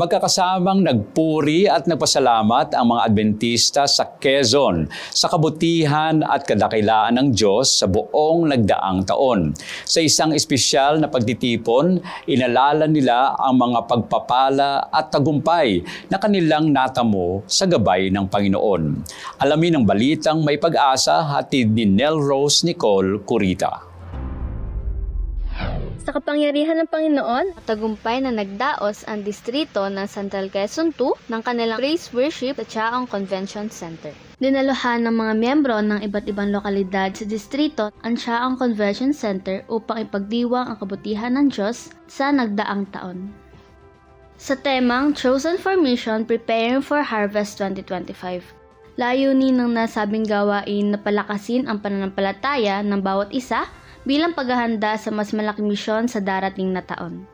Magkakasamang nagpuri at nagpasalamat ang mga Adventista sa Quezon sa kabutihan at kadakilaan ng Diyos sa buong nagdaang taon. Sa isang espesyal na pagtitipon, inalala nila ang mga pagpapala at tagumpay na kanilang natamo sa gabay ng Panginoon. Alamin ang balitang may pag-asa hatid ni Nel Rose Nicole Curita. Sa kapangyarihan ng Panginoon, tagumpay na nagdaos ang distrito ng Central Quezon 2 ng kanilang praise worship sa Chaong Convention Center. Dinaluhan ng mga miyembro ng iba't ibang lokalidad sa distrito ang Chaong Convention Center upang ipagdiwang ang kabutihan ng Diyos sa nagdaang taon. Sa temang Chosen for Mission, Preparing for Harvest 2025, layunin ng nasabing gawain na palakasin ang pananampalataya ng bawat isa bilang paghahanda sa mas malaking misyon sa darating na taon.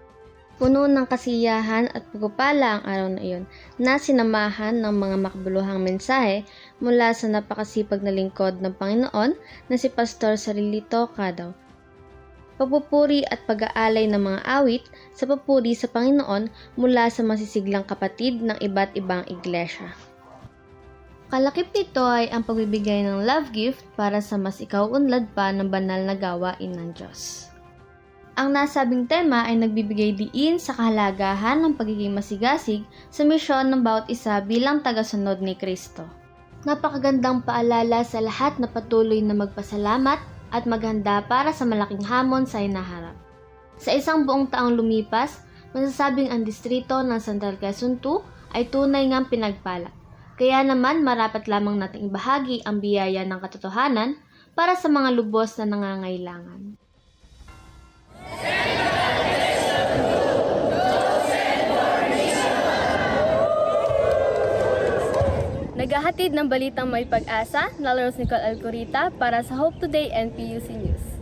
Puno ng kasiyahan at pagpapala ang araw na iyon na sinamahan ng mga makabuluhang mensahe mula sa napakasipag na lingkod ng Panginoon na si Pastor Sarilito Cadaw. Pagpupuri at pag-aalay ng mga awit sa papuri sa Panginoon mula sa masisiglang kapatid ng iba't ibang iglesia. Kalakip nito ay ang pagbibigay ng love gift para sa mas ikaw unlad pa ng banal na gawain ng Diyos. Ang nasabing tema ay nagbibigay diin sa kahalagahan ng pagiging masigasig sa misyon ng bawat isa bilang tagasunod ni Kristo. Napakagandang paalala sa lahat na patuloy na magpasalamat at maghanda para sa malaking hamon sa hinaharap. Sa isang buong taong lumipas, masasabing ang distrito ng Central Quezon 2 ay tunay ngang pinagpala. Kaya naman marapat lamang nating ibahagi ang biyaya ng katotohanan para sa mga lubos na nangangailangan. Naghahatid ng balitang may pag-asa, Nalaros Nicole Alcorita para sa Hope Today and News.